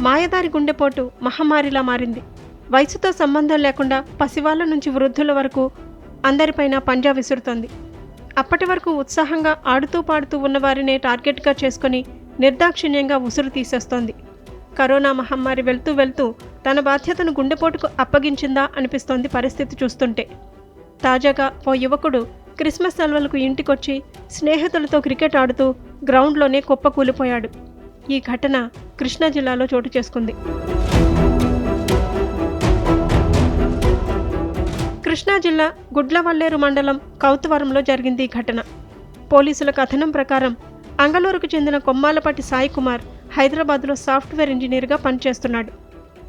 మాయదారి గుండెపోటు మహమ్మారిలా మారింది. వయసుతో సంబంధం లేకుండా పసివాళ్ళ నుంచి వృద్ధుల వరకు అందరిపైన పంజా విసురుతోంది. అప్పటి వరకు ఉత్సాహంగా ఆడుతూ పాడుతూ ఉన్నవారినే టార్గెట్గా చేసుకొని నిర్దాక్షిణ్యంగా ఉసురు తీసేస్తోంది. కరోనా మహమ్మారి వెళ్తూ వెళ్తూ తన బాధ్యతను గుండెపోటుకు అప్పగించిందా అనిపిస్తోంది పరిస్థితి చూస్తుంటే. తాజాగా ఓ యువకుడు క్రిస్మస్ సెలవులకు ఇంటికొచ్చి స్నేహితులతో క్రికెట్ ఆడుతూ గ్రౌండ్లోనే కుప్పకూలిపోయాడు. ఈ ఘటన కృష్ణా జిల్లాలో చోటు చేసుకుంది. కృష్ణా జిల్లా గుడ్లవల్లేరు మండలం కౌతవరంలో జరిగింది ఈ ఘటన. పోలీసుల కథనం ప్రకారం అంగళూరుకు చెందిన కొమ్మాలపాటి సాయి కుమార్ హైదరాబాద్లో సాఫ్ట్వేర్ ఇంజనీర్గా పనిచేస్తున్నాడు.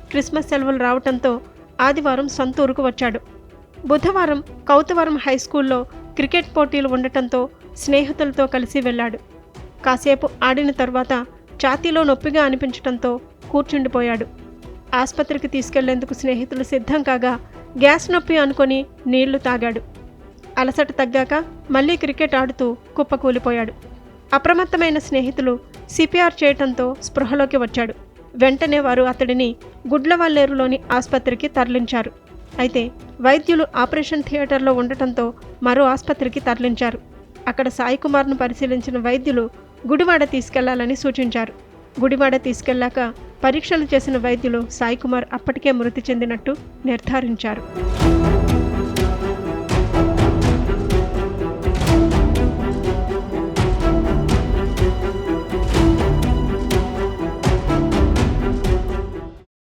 క్రిస్మస్ సెలవులు రావడంతో ఆదివారం సొంతూరుకు వచ్చాడు. బుధవారం కౌతవరం హై స్కూల్లో క్రికెట్ పోటీలు ఉండటంతో స్నేహితులతో కలిసి వెళ్ళాడు. కాసేపు ఆడిన తర్వాత ఛాతీలో నొప్పిగా అనిపించడంతో కూర్చుండిపోయాడు. ఆసుపత్రికి తీసుకెళ్ళేందుకు స్నేహితులు సిద్ధం కాగా గ్యాస్ నొప్పి అనుకొని నీళ్ళు తాగాడు. అలసట తగ్గాక మళ్ళీ క్రికెట్ ఆడుతూ కుప్పకూలిపోయాడు. అప్రమత్తమైన స్నేహితులు సిపిఆర్ చేయటంతో స్పృహలోకి వచ్చాడు. వెంటనే వారు అతడిని గుడ్లవల్లేరులోని ఆసుపత్రికి తరలించారు. అయితే వైద్యులు ఆపరేషన్ థియేటర్లో ఉండటంతో మరో ఆసుపత్రికి తరలించారు. అక్కడ సాయికుమార్ను పరిశీలించిన వైద్యులు గుడివాడ తీసుకెళ్ళాలని సూచించారు. గుడివాడ తీసుకెళ్ళాక పరీక్షలు చేసిన వైద్యులు సాయికుమార్ అప్పటికే మృతి చెందినట్టు నిర్ధారించారు.